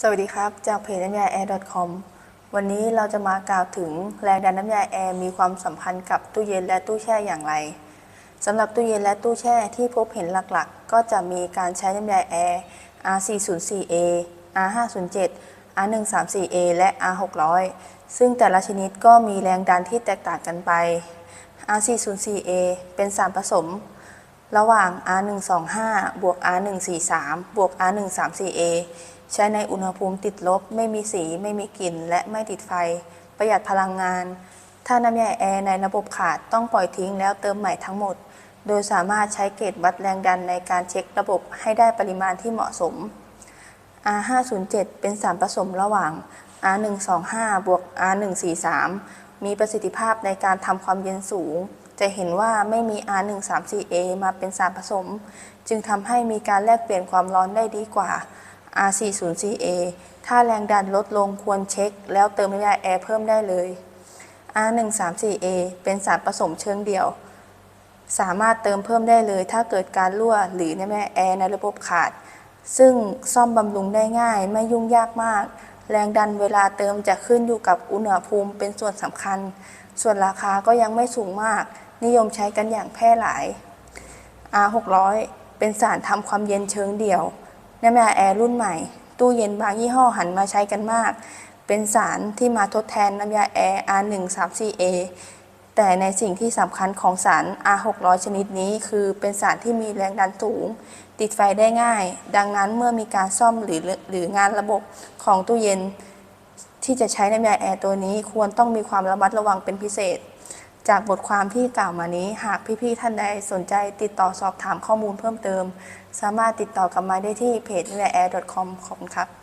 สวัสดีครับ จากเพจน้ำยา air.com วันนี้เราจะมากล่าวถึงแรงดันน้ำยาแอร์มีความสัมพันธ์กับตู้เย็นและตู้แช่อย่างไรสำหรับตู้เย็นและตู้แช่ที่พบเห็นหลักๆ ก็จะมีการใช้น้ำยาแอร์ R404A R507 R134A และ R600 ซึ่งแต่ละชนิดก็มีแรงดันที่แตกต่างกันไป R404A เป็นสารผสม ระหว่าง R125 บวก R143 บวก R134A ใช้ในอุณหภูมิติดลบ ไม่มีสี ไม่มีกลิ่น และไม่ติดไฟ ประหยัดพลังงาน ถ้าน้ำยาแอร์ในระบบขาดต้องปล่อยทิ้งแล้วเติมใหม่ทั้งหมด โดยสามารถใช้เกจวัดแรงดันในการเช็คระบบให้ได้ปริมาณที่เหมาะสม R507 เป็นสารผสมระหว่าง R125 บวก R143 มีประสิทธิภาพในการทำความเย็นสูง จะเห็นว่าไม่มี R134A มาเป็นสารผสม จึงทำให้มีการแลกเปลี่ยนความร้อนได้ดีกว่า R404A ถ้าแรงดันลดลงควรเช็ค แล้วเติมน้ำยาแอร์เพิ่มได้เลย R134A เป็นสารผสมเชิงเดี่ยว สามารถเติมเพิ่มได้เลย ถ้าเกิดการรั่วหรือน้ำยาแอร์ในระบบขาด ซึ่งซ่อมบำรุงได้ง่ายไม่ยุ่งยากมาก แรงดันเวลาเติมจะขึ้นอยู่กับอุณหภูมิเป็นส่วนสำคัญ ส่วนราคาก็ยังไม่สูงมาก นิยมใช้กันอย่างแพร่หลาย R600 เป็นสารทำความเย็นเชิงเดี่ยว น้ำยาแอร์รุ่นใหม่ ตู้เย็นบางยี่ห้อหันมาใช้กันมาก เป็นสารที่มาทดแทนน้ำยาแอร์ R134A แต่ในสิ่งที่สำคัญของสาร R600 ชนิดนี้ คือเป็นสารที่มีแรงดันสูง ติดไฟได้ง่าย ดังนั้นเมื่อมีการซ่อมหรือหรืองานระบบของตู้เย็น ที่จะใช้น้ำยาแอร์ตัวนี้ควรต้องมีความระมัดระวังเป็นพิเศษ จากบทความที่กล่าวมานี้ หากพี่ๆท่านใดสนใจติดต่อสอบถามข้อมูลเพิ่มเติมสามารถติดต่อกลับมาได้ที่เพจ n w a r e a i r c o m ขอบคุณครับ